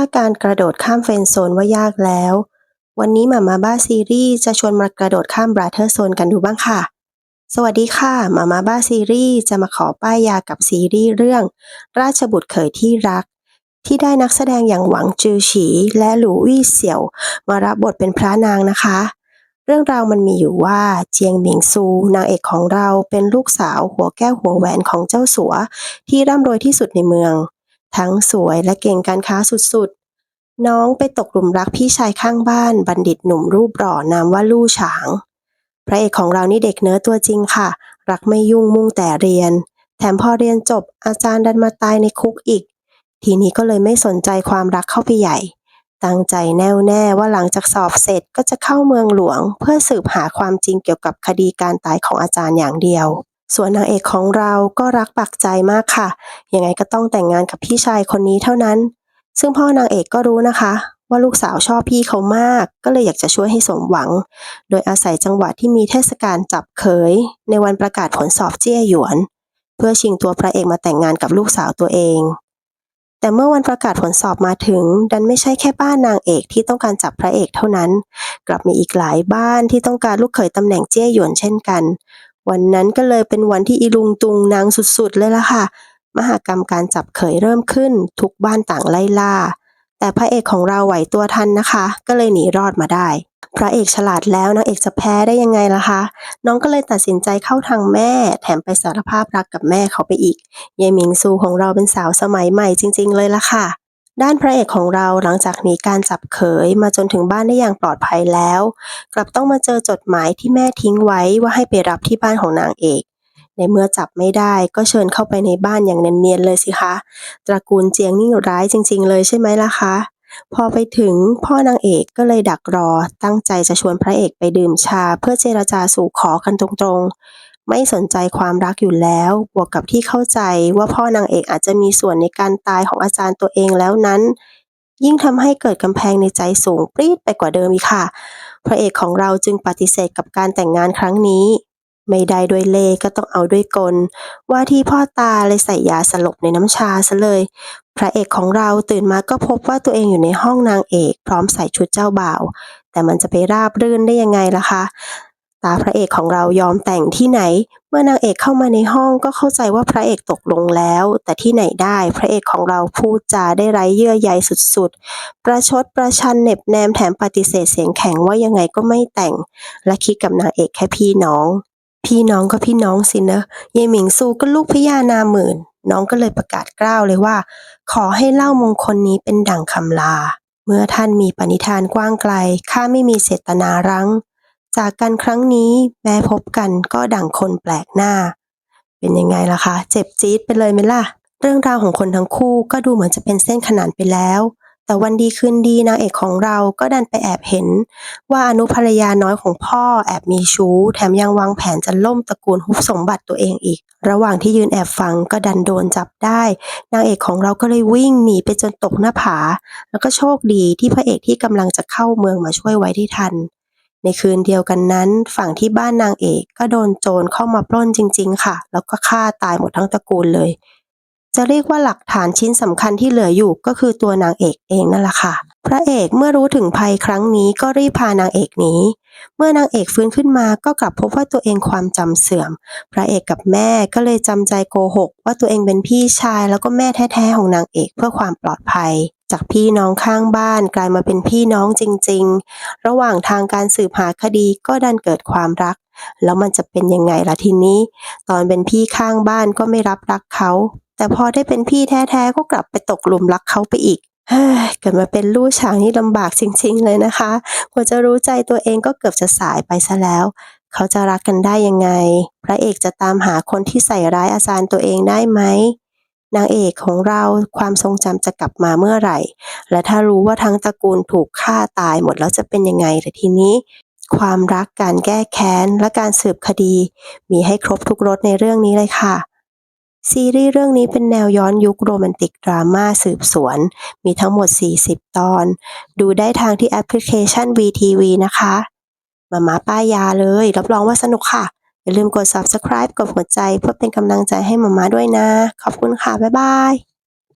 าการกระโดดข้ามเฟรนด์โซนว่ายากแล้ว วันนี้หมามาบ้าซีรีส์จะชวนมากระโดดข้ามบราเธอร์โซนกันดูบ้างค่ะ สวัสดีค่ะหมามาบ้าซีรีส์จะมาขอป้ายยากับซีรีส์เรื่อง ราชบุตรเขยที่รัก ที่ได้นักแสดงอย่างหวังจือฉี และหลูวี่เสี่ยว มารับบทเป็นพระนางนะคะ เรื่องราวมันมีอยู่ว่าเจียงหมิงซู นางเอกของเราเป็นลูกสาวหัวแก้วหัวแหวนของเจ้าสัว ที่ร่ำรวยที่สุดในเมือง ทั้งสวยและเก่งการค้าสุดๆ น้องไปตกหลุมรักพี่ชายข้างบ้าน บัณฑิตหนุ่มรูปหล่อนามว่าลู่ฉาง พระเอกของเรานี่เด็กเนื้อตัวจริงค่ะ รักไม่ยุ่งมุ่งแต่เรียน แถมพอเรียนจบอาจารย์ดันมาตายในคุกอีก ทีนี้ก็เลยไม่สนใจความรักเข้าไปใหญ่ ตั้งใจแน่วแน่ว่าหลังจากสอบเสร็จก็จะเข้าเมืองหลวง เพื่อสืบหาความจริงเกี่ยวกับคดีการตายของอาจารย์อย่างเดียว ส่วนนางเอกของเราก็รักปักใจมากค่ะ ยังไงก็ต้องแต่งงานกับพี่ชายคนนี้เท่านั้น ซึ่งพ่อนางเอกก็รู้นะคะ ว่าลูกสาวชอบพี่เขามาก ก็เลยอยากจะช่วยให้สมหวัง โดยอาศัยจังหวะที่มีเทศกาลจับเขย ในวันประกาศผลสอบเจี้ยหยวน เพื่อชิงตัวพระเอกมาแต่งงานกับลูกสาวตัวเอง แต่เมื่อวันประกาศผลสอบมาถึง ดันไม่ใช่แค่บ้านนางเอกที่ต้องการจับพระเอกเท่านั้น กลับมีอีกหลายบ้านที่ต้องการลูกเขยตำแหน่งเจี้ยหยวนเช่นกัน วันนั้นก็เลยเป็นวันที่อีลุงตุงนางสุดๆ เลยล่ะค่ะ มหากรรมการจับเขยเริ่มขึ้น ทุกบ้านต่างไล่ล่า แต่พระเอกของเราไหวตัวทันนะคะ ก็เลยหนีรอดมาได้ พระเอกฉลาดแล้วนางเอกจะแพ้ได้ยังไงล่ะคะ น้องก็เลยตัดสินใจเข้าทางแม่ แถมไปสารภาพรักกับแม่เขาไปอีกยายหมิงซูของเราเป็นสาวสมัยใหม่จริง ๆ เลยล่ะค่ะ ด้านพระเอกของเราหลังจากหนีการจับเขยมาจนถึงบ้านได้อย่างปลอดภัยแล้ว กลับต้องมาเจอจดหมายที่แม่ทิ้งไว้ว่าให้ไปรับที่บ้านของนางเอกในเมื่อจับไม่ได้ก็เชิญเข้าไปในบ้านอย่างเนียนๆเลยสิคะ ตระกูลเจียงนี่ร้ายจริง ๆ เลยใช่ไหมล่ะคะ พอไปถึงพ่อนางเอกก็เลยดักรอตั้งใจจะชวนพระเอกไปดื่มชาเพื่อเจรจาสู่ขอกันตรงๆ ไม่สนใจความรักอยู่แล้ว บวกกับที่เข้าใจว่าพ่อนางเอกอาจจะมีส่วนในการตายของอาจารย์ตัวเองแล้วนั้น ยิ่งทำให้เกิดกำแพงในใจสูงปรี๊ดไปกว่าเดิมอีกค่ะ พระเอกของเราจึงปฏิเสธกับการแต่งงานครั้งนี้ ไม่ได้ด้วยเลก็ต้องเอาด้วยกล ว่าที่พ่อตาเลยใส่ยาสลบในน้ำชาซะเลย พระเอกของเราตื่นมาก็พบว่าตัวเองอยู่ในห้องนางเอก พร้อมใส่ชุดเจ้าบ่าว แต่มันจะไปราบรื่นได้ยังไงล่ะคะ ตาพระเอกของเรายอมแต่งที่ไหน เมื่อนางเอกเข้ามาในห้องก็เข้าใจว่าพระเอกตกลงแล้ว แต่ที่ไหนได้พระเอกของเราพูดจาได้ไร้เยื่อใยสุดๆ ประชดประชันเหน็บแนมแถมปฏิเสธเสียงแข็งว่ายังไงก็ไม่แต่ง และคิดกับนางเอกแค่พี่น้อง พี่น้องก็พี่น้องสินะยายหมิงซูก็ลูกพญานาหมื่น น้องก็เลยประกาศกล้าวเลยว่า ขอให้เล่ามงคลนี้เป็นดั่งคำลา เมื่อท่านมีปณิธานกว้างไกลข้าไม่มีเจตนารั้ง จากกันครั้งนี้แม้พบกันก็ดั่งคนแปลกหน้า เป็นยังไงล่ะคะ เจ็บจี๊ดไปเลยไหมล่ะ เรื่องราวของคนทั้งคู่ก็ดูเหมือนจะเป็นเส้นขนานไปแล้ว แต่วันดีคืนดีนางเอกของเราก็ดันไปแอบเห็น ว่าอนุภรรยาน้อยของพ่อแอบมีชู้ แถมยังวางแผนจะล่มตระกูลฮุบสมบัติตัวเองอีก ระหว่างที่ยืนแอบฟังก็ดันโดนจับได้ นางเอกของเราก็เลยวิ่งหนีไปจนตกหน้าผา แล้วก็โชคดีที่พระเอกที่กำลังจะเข้าเมืองมาช่วยไว้ได้ทัน ในคืนเดียวกันนั้น ฝั่งที่บ้านนางเอกก็โดนโจรเข้ามาปล้นจริง ๆ ค่ะ แล้วก็ฆ่าตายหมดทั้งตระกูลเลย จะเรียกว่าหลักฐานชิ้นสำคัญที่เหลืออยู่ก็คือตัวนางเอกเองนั่นแหละค่ะ พระเอกเมื่อรู้ถึงภัยครั้งนี้ก็รีบพานางเอกหนีเมื่อนางเอกฟื้นขึ้นมาก็กลับพบว่าตัวเองความจำเสื่อม พระเอกกับแม่ก็เลยจำใจโกหก ว่าตัวเองเป็นพี่ชายแล้วก็แม่แท้ๆของนางเอกเพื่อความปลอดภัย จากพี่น้องข้างบ้านกลายมาเป็นพี่น้องจริง ๆ ระหว่างทางการสืบหาคดีก็ดันเกิดความรัก แล้วมันจะเป็นยังไงล่ะทีนี้ ตอนเป็นพี่ข้างบ้านก็ไม่รับรักเขา แต่พอได้เป็นพี่แท้ๆก็กลับไปตกหลุมรักเขาไปอีกเกิดมาเป็นลูกช้างนี่ลำบากจริง ๆ เลยนะคะกว่าจะรู้ใจตัวเองก็เกือบจะสายไปซะแล้ว เขาจะรักกันได้ยังไง พระเอกจะตามหาคนที่ใส่ร้ายอาจารย์ตัวเองได้ไหม นางเอกของเราความทรงจำจะกลับมาเมื่อไหร่ และถ้ารู้ว่าทั้งตระกูลถูกฆ่าตายหมดแล้วจะเป็นยังไงแต่ทีนี้ ความรักการแก้แค้น และการสืบคดี มีให้ครบทุกรสในเรื่องนี้เลยค่ะ ซีรีส์เรื่องนี้เป็นแนวย้อนยุคโรแมนติกดราม่าสืบสวน มีทั้งหมด 40 ตอน ดูได้ทางที่แอปพลิเคชัน VTV นะคะ มามาป้ายยาเลย รับรองว่าสนุกค่ะ อย่าลืมกด subscribe กดหัวใจเพื่อเป็นกำลังใจให้หมามาด้วยนะ ขอบคุณค่ะ บ๊ายบาย